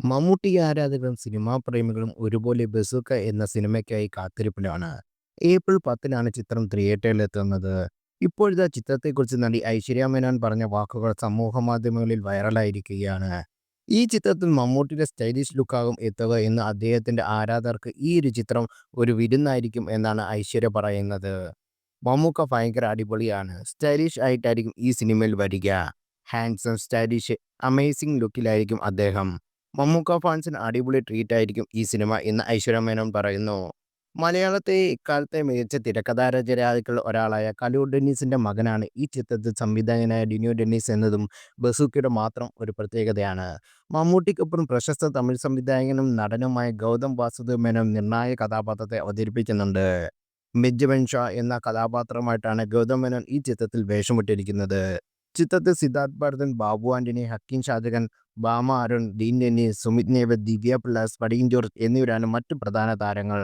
മമ്മൂട്ടി ആരാധകരും സിനിമാ പ്രേമികളും ഒരുപോലെ ബസൂക്ക എന്ന സിനിമയ്ക്കായി കാത്തിരിപ്പിലാണ്. ഏപ്രിൽ പത്തിനാണ് ചിത്രം തിയേറ്ററിൽ എത്തുന്നത് ഇപ്പോഴത്തെ ചിത്രത്തെക്കുറിച്ച് നടി ഐശ്വര്യ മേനോൻ പറഞ്ഞ വാക്കുകൾ സമൂഹ മാധ്യമങ്ങളിൽ വൈറലായിരിക്കുകയാണ്. ഈ ചിത്രത്തിൽ മമ്മൂട്ടിയുടെ സ്റ്റൈലിഷ് ലുക്കാകും എത്തുക എന്ന് അദ്ദേഹത്തിന്റെ ആരാധകർക്ക് ഈ ഒരു ചിത്രം ഒരു വിരുന്നായിരിക്കും എന്നാണ് ഐശ്വര്യ പറയുന്നത്. മമ്മൂക്ക ഭയങ്കര അടിപൊളിയാണ്. സ്റ്റൈലിഷ് ആയിട്ടായിരിക്കും ഈ സിനിമയിൽ വരിക. ഹാൻഡ്സം, സ്റ്റൈലിഷ്, അമേസിംഗ് ലുക്കിലായിരിക്കും അദ്ദേഹം. മമ്മൂക്ക ഫാൻസിന് അടിപൊളി ട്രീറ്റ് ആയിരിക്കും ഈ സിനിമ എന്ന് ഐശ്വര്യ മേനോൻ പറയുന്നു. മലയാളത്തെ ഇക്കാലത്തെ മികച്ച തിരക്കഥാ തിരക്കഥാരചയിതാക്കളിൽ ഒരാളായ കലൂർ ഡെന്നീസിന്റെ മകനാണ് ഈ ചിത്രത്തിൽ സംവിധായകനായ ഡിനോ ഡെന്നീസ് എന്നതും ബസൂക്കയുടെ മാത്രം ഒരു പ്രത്യേകതയാണ്. മമ്മൂട്ടിക്കൊപ്പം പ്രശസ്ത തമിഴ് സംവിധായകനും നടനുമായ ഗൗതം വാസുദേവ് മേനോൻ നിർണായക കഥാപാത്രത്തെ അവതരിപ്പിക്കുന്നുണ്ട്. ബെഞ്ചമിൻ ഷാ എന്ന കഥാപാത്രമായിട്ടാണ് ഗൗതം മേനോൻ ഈ ചിത്രത്തിൽ വേഷമിട്ടിരിക്കുന്നത്. ചിത്രത്തിൽ സിദ്ധാർത്ഥ് ഭരതൻ, ബാബു ആന്റണി, ഹക്കിൻ ഷാജകൻ ബാമ അരുൺ, ഡീൻ ഡെന്നി സുമിത് നേവ ദിവ്യ പിള്ള, സ്ഫടികം ജോർജ് എന്നിവരാണ് മറ്റു പ്രധാന താരങ്ങൾ.